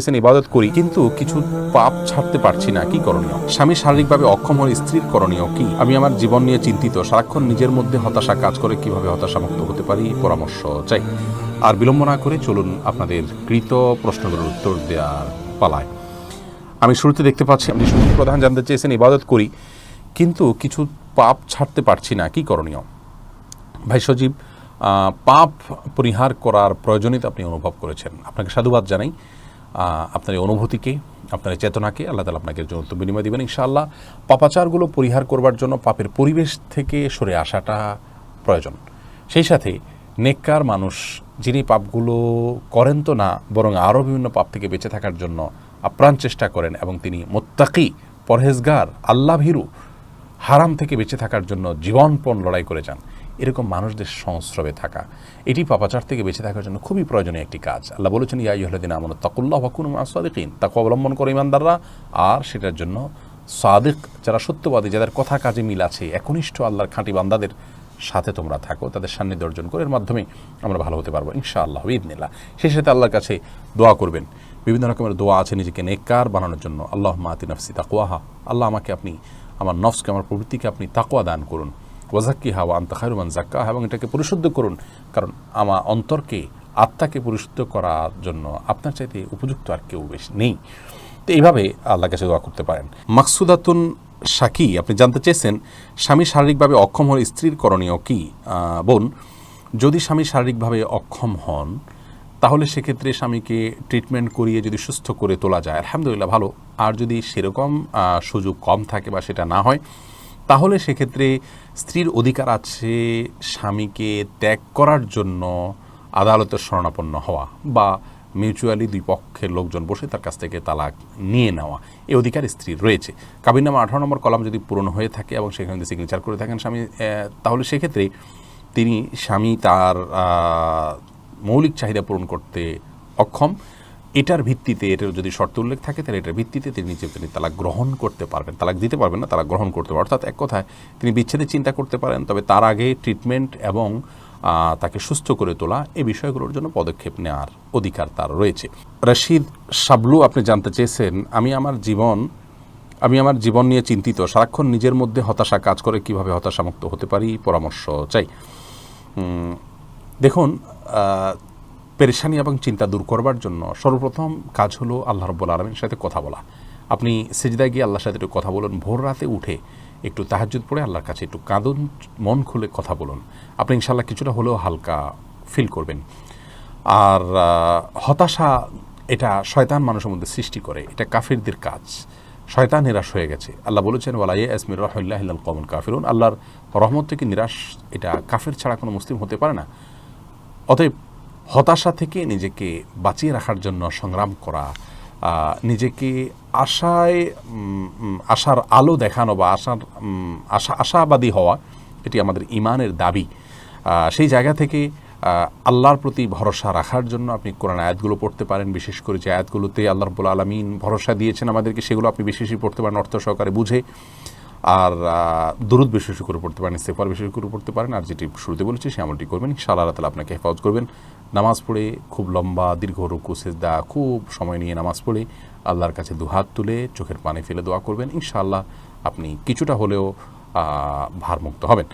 এসেন ইবাদত করি, কিন্তু কিছু পাপ ছাড়তে পারছি না, কি করণীয়? স্বামী শারীরিকভাবে অক্ষম হলে স্ত্রীর করণীয় কি? আমি আমার জীবন নিয়ে চিন্তিত, সারাক্ষণ নিজের মধ্যে হতাশা কাজ করে কীভাবে হতাশামুক্ত হতে পারি? পরামর্শ চাই। আর বিলম্ব না করে চলুন আপনাদের কৃত প্রশ্নগুলোর উত্তর দেওয়ার পালায়। আমি শুরুতে দেখতে পাচ্ছি, আপনি শুরু প্রধান জানতে চেয়েছেন, ইবাদত করি, কিন্তু কিছু পাপ ছাড়তে পারছি না, কি করণীয়? ভাই সজীব পাপ পরিহার করার প্রয়োজনীয়তা আপনি অনুভব করেছেন। আপনাকে সাধুবাদ জানাই। আপনার এই অনুভূতিকে, আপনার চেতনাকে আল্লাহ তালা আপনাকে উত্তম বিনিময় দেবেন, ইনশাআল্লাহ। পাপাচারগুলো পরিহার করবার জন্য পাপের পরিবেশ থেকে সরে আসাটা প্রয়োজন। সেই সাথে নেককার মানুষ যিনি পাপগুলো করেন তো না, বরং আরও বিভিন্ন পাপ থেকে বেঁচে থাকার জন্য আপ্রাণ চেষ্টা করেন এবং তিনি মোত্তাকি, পরহেজগার, আল্লাহ ভীরু, হারাম থেকে বেঁচে থাকার জন্য জীবনপণ লড়াই করে যান। এরকম মানুষদের সংস্রবে থাকা। এটি পাপাচার থেকে বেঁচে থাকার জন্য খুবই প্রয়োজনীয় একটি কাজ। আল্লাহ বলেছেন, ইয়া ইহদিন আমন তাকুল্লাহ হকুন সাদিকিন। তাকে অবলম্বন করে ইমানদাররা আর সেটার জন্য সাদিক, যারা সত্যবাদী, যাদের কথা কাজে মিল আছে, একনিষ্ঠ আল্লাহর খাঁটি বান্দাদের সাথে তোমরা থাকো, তাদের সান্নিধ্য অর্জন করে। এর মাধ্যমে আমরা ভালো হতে পারব, ইনশাআল্লাহ ইদনিল্লাহ সেই সাথে আল্লাহর কাছে দোয়া করবেন। বিভিন্ন রকমের দোয়া আছে নিজেকে নেককার বানানোর জন্য। আল্লাহ মাতি নফসি তাকুয়াহা আল্লাহ আমাকে আপনি, আমার নফসকে, আমার প্রবৃত্তিকে আপনি তাকুয়া দান করুন। ওয়াজাক্কি হাওয়া আন্তা খায়রুমান জাক্কা এবং এটাকে পরিশুদ্ধ করুন। কারণ আমার অন্তরকে, আত্মাকে পরিশুদ্ধ করার জন্য আপনার চাইতে উপযুক্ত আর কেউ বেশ নেই। তো এইভাবে আল্লাহ কাছে দোয়া করতে পারেন। মাকসুদাতুন সাকি আপনি জানতে চেয়েছেন, স্বামী শারীরিকভাবে অক্ষম হলে স্ত্রীর করণীয় কি? বোন, যদি স্বামী শারীরিকভাবে অক্ষম হন, তাহলে সেক্ষেত্রে স্বামীকে ট্রিটমেন্ট করিয়ে যদি সুস্থ করে তোলা যায়, আলহামদুলিল্লাহ ভালো। আর যদি সেরকম সুযোগ কম থাকে বা সেটা না হয় তাহলে সেক্ষেত্রে স্ত্রীর অধিকার আছে স্বামীকে ত্যাগ করার জন্য আদালতের শরণাপন্ন হওয়া বা মিউচুয়ালি দুই পক্ষের লোকজন বসে তার কাছ থেকে তালাক নিয়ে নেওয়া। এই অধিকার স্ত্রীর রয়েছে। কাবিনামা আঠারো নম্বর কলাম যদি পূরণ হয়ে থাকে এবং সেখানে যদি সিগনেচার করে থাকেন স্বামী তাহলে সেক্ষেত্রে তিনি স্বামী তার মৌলিক চাহিদা পূরণ করতে অক্ষম। এটার ভিত্তিতে এটার যদি শর্ত উল্লেখ থাকে, তাহলে এটার ভিত্তিতে তিনি নিজে তিনি তালাক গ্রহণ করতে পারবেন। তালাক দিতে পারবেন না, তালাক গ্রহণ করতে পারবেন। অর্থাৎ এক কথায়, তিনি বিচ্ছেদের চিন্তা করতে পারেন, তবে তার আগে ট্রিটমেন্ট এবং তাকে সুস্থ করে তোলা এই বিষয়গুলোর জন্য পদক্ষেপ নেওয়ার অধিকার তার রয়েছে। রশিদ শাবলু, আপনি জানতে চেয়েছেন, আমি আমার জীবন, আমি আমার জীবন নিয়ে চিন্তিত। সারাক্ষণ নিজের মধ্যে হতাশা কাজ করে কীভাবে হতাশামুক্ত হতে পারি? পরামর্শ চাই। দেখুন পেরেশানি এবং চিন্তা দূর করবার জন্য সর্বপ্রথম কাজ হলো আল্লাহ রব্বুল আলমীর সাথে কথা বলা। আপনি সেজদায় গিয়ে আল্লাহর সাথে একটু কথা বলুন, ভোর রাতে উঠে একটু তাহাজ্জুদ পড়ে আল্লাহর কাছে একটু কাঁদুন, মন খুলে কথা বলুন। আপনি ইনশাল্লাহ কিছুটা হলেও হালকা ফিল করবেন। আর হতাশা এটা শয়তান মানুষের মধ্যে সৃষ্টি করে, এটা কাফিরদের কাজ। শয়তান নিরাশ হয়ে গেছে। আল্লাহ বলেছেন ওয়ালাই আসমির রহল্লাহ কমন কাফিরুন। আল্লাহর রহমত থেকে নিরাশ, এটা কাফের ছাড়া কোনো মুসলিম হতে পারে না। অতএব হতাশা থেকে নিজেকে বাঁচিয়ে রাখার জন্য সংগ্রাম করা নিজেকে আশায় আশার আলো দেখানো বা আশার আশা, আশাবাদী হওয়া, এটি আমাদের ইমানের দাবি। সেই জায়গা থেকে আল্লাহর প্রতি ভরসা রাখার জন্য আপনি কোরআন আয়াতগুলো পড়তে পারেন। বিশেষ করে যে আয়াতগুলোতে আল্লাহ রব্বুল আলমিন ভরসা দিয়েছেন আমাদেরকে, সেগুলো আপনি বেশি বেশি পড়তে পারেন অর্থ সহকারে বুঝে। আর দরুদ দুরুদ বেশি বেশি করে পড়তে পারেন সেফার বেশি শুরু করে পড়তে পারেন, আর যেটি শুরুতে বলেছি সে আমলটি করবেন সারা তালা আপনাকে হেফাজত করবেন। নামাজ পড়ে খুব লম্বা, দীর্ঘ রুকু, সেজদা, খুব সময় নিয়ে নামাজ পড়ে আল্লাহর কাছে দুহাত তুলে চোখের পানি ফেলে দোয়া করবেন, ইনশাআল্লাহ আপনি কিছুটা হলেও ভারমুক্ত হবেন।